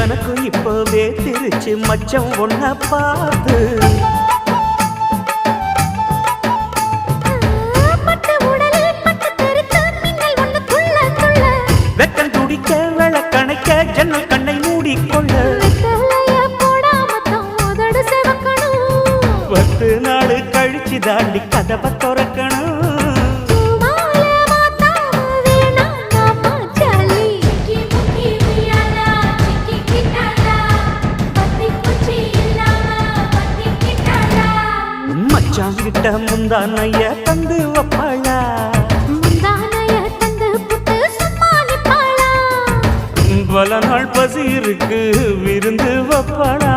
எனக்கும் இப்பவே திருச்சு மச்சம் ஒன்ன பார்த்து. வெக்கம் துடிக்க விளக்கணைக்க ஜன்னல் கண்ணை மூடிக்கொள்ள. பத்து நாள் கழிச்சு தாண்டி கதவை திறக்கணும். மச்சான் கிட்ட முந்தானைய தந்து வப்பாளா பல நாள் பசி இருக்கு விருந்து வப்பாளா?